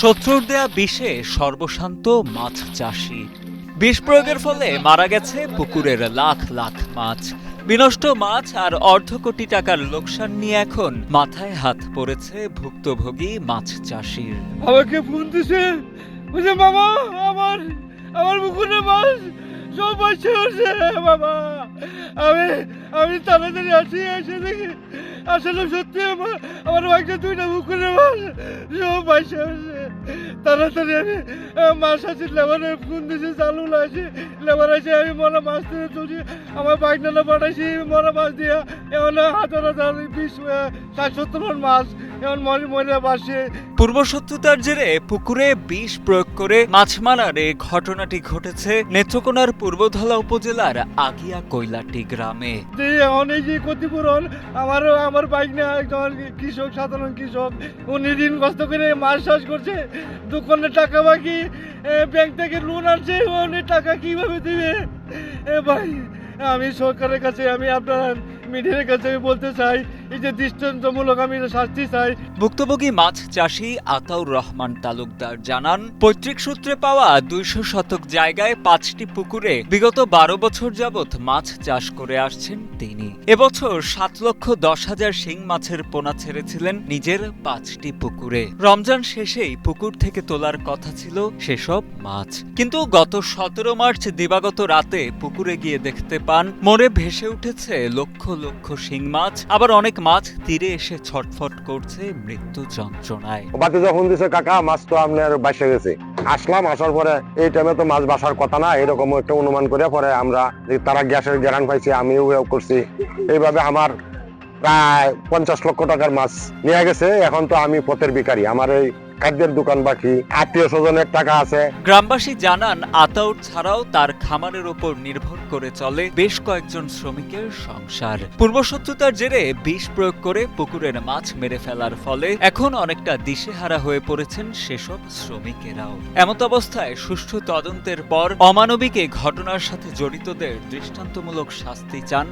শত্রুর দেয়া বিষে সর্বশান্ত মাছ চাষি। বিষ প্রয়োগের ফলে মারা গেছে পুকুরের লাখ লাখ মাছ। বিনষ্ট মাছ আর অর্ধ কোটি টাকার লোকসান নিয়ে এখন মাথায় হাত পড়েছে ভুক্তভোগী মাছ চাষির। আমাকে ফোন দিছে, বলছে, মামা, আমার আমার পুকুরে মাছ সব বাচ্চা বাবা আমি আমি তাড়াতাড়ি আসি, এসে দেখি। আসলে সত্যি আমার আমার বাইকটা দুইটা পুকুরে মাছ সব বাচ্চা হচ্ছে তাড়াতাড়ি আমি মাস আছে, লেবারে ফোন দিয়েছি, চালু আছে। লেবার আছে আমি মরা মাছ ধরে তুলছি আমার বাইক বাইকনালা পাঠাইছি মরা মাছ দিয়া। এমন হাজার হাজার বিশ ষাট সত্তর মাছ। এমন মরে মরে বাসে। পূর্বশত্রুতার জেরে পুকুরে বিষ প্রয়োগ করে মাছ মারার এ ঘটনাটি ঘটেছে নেত্রকোনার পূর্বধলা উপজেলার আগিয়া কৈলাটি গ্রামে। অনেক ক্ষতিপূরণ আমার আমার বাইক নিয়ে একজন কৃষক সাধারণ কৃষক উনি কষ্ট করে মাছ চাষ করছে। দোকানে টাকা বাকি ব্যাংক থেকে লোন আনছে উনি টাকা কীভাবে দিবে? এ ভাই আমি সরকারের কাছে আমি আপনার মিডিয়ার কাছে আমি বলতে চাই, এই যে দৃষ্টান্তমূলক আমি শাস্তি চাই। ভুক্তভোগী মাছ চাষি আতাউর রহমান তালুকদার জানান, পৈতৃক সূত্রে পাওয়া দুইশো শতক জায়গায় পাঁচটি পুকুরে বিগত বারো বছর যাবৎ মাছ চাষ করে আসছেন তিনি। এবছর সাত লক্ষ দশ হাজার শিং মাছের পোনা ছেড়েছিলেন নিজের পাঁচটি পুকুরে। রমজান শেষেই পুকুর থেকে তোলার কথা ছিল সেসব মাছ। কিন্তু গত সতেরো মার্চ দিবাগত রাতে পুকুরে গিয়ে দেখতে পান, মরে ভেসে উঠেছে লক্ষ লক্ষ শিং মাছ, আবার অনেক মাছ তীরে এসে ছটফট করছে মৃত্যু যন্ত্রণায়। বাতি যখন দিছে, কাকা, মাছ তো আপনার বাসে গেছে। আসলাম, আসার পরে এই টাইমে তো মাছ বাসার কথা না, এরকম একটা অনুমান করে পরে আমরা তারা গ্যাসের গ্যারান পাইছি, আমিও করছি। এইভাবে আমার প্রায় পঞ্চাশ লক্ষ টাকার মাছ নিয়ে গেছে। এখন তো আমি পথের ভিখারি। আমার এই খাদ্যের দোকান বাকি আত্মীয় স্বজনের টাকা আছে। গ্রামবাসী জানান আতাউর ছাড়াও তার খামারের ওপর নির্ভর করে চলে বেশ কয়েকজন শ্রমিকের সংসার। পূর্বশত্রুতার জেরে বিষ প্রয়োগ করে পুকুরের মাছ মেরে ফেলার ফলে এখন অনেকটা দিশেহারা হয়ে পড়েছেন সেসব শ্রমিকেরাও। এমত অবস্থায় সুষ্ঠু তদন্তের পর অমানবিক ঘটনার সাথে জড়িতদের দৃষ্টান্তমূলক শাস্তি চান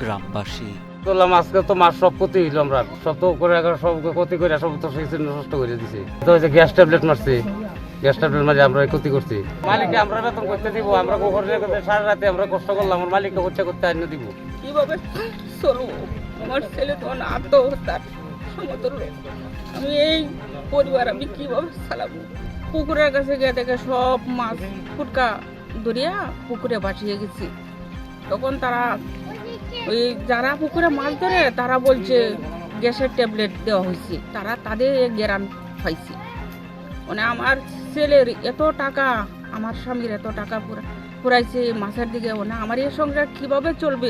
গ্রামবাসী। তোলা মাছকে তো মাছ সব ক্ষতি হইল আমরা। সব তো করে সব ক্ষতি করে সব তো সেই নষ্ট করে দিছে। তো যে গ্যাস ট্যাবলেট মারছে, গ্যাস ট্যাবলেট মাঝে আমরা ক্ষতি করছি। মালিককে আমরা বেতন করতে দিব, আমরা গোবর সারা রাতে আমরা কষ্ট করলাম আমার মালিককে হচ্ছে করতে আইন দিব। কীভাবে চলবো আমার ছেলে তো আত্মহত্যার সমতুল্য আমি এই পরিবার আমি কীভাবে চালাবো? পুকুরের কাছে গিয়ে দেখে সব মাছ ফুটকা ধরিয়া পুকুরে ভাসিয়ে গেছি। তখন তারা ওই যারা পুকুরে মাছ ধরে, তারা বলছে গ্যাসের ট্যাবলেট দেওয়া হয়েছে। তারা তাদের গ্যারান পাইছে। মানে আমার ছেলের এত টাকা, আমার স্বামীর এত টাকা পুরা, পুরাইছে মাছের দিকে। না আমার এই সংসার কীভাবে চলবে?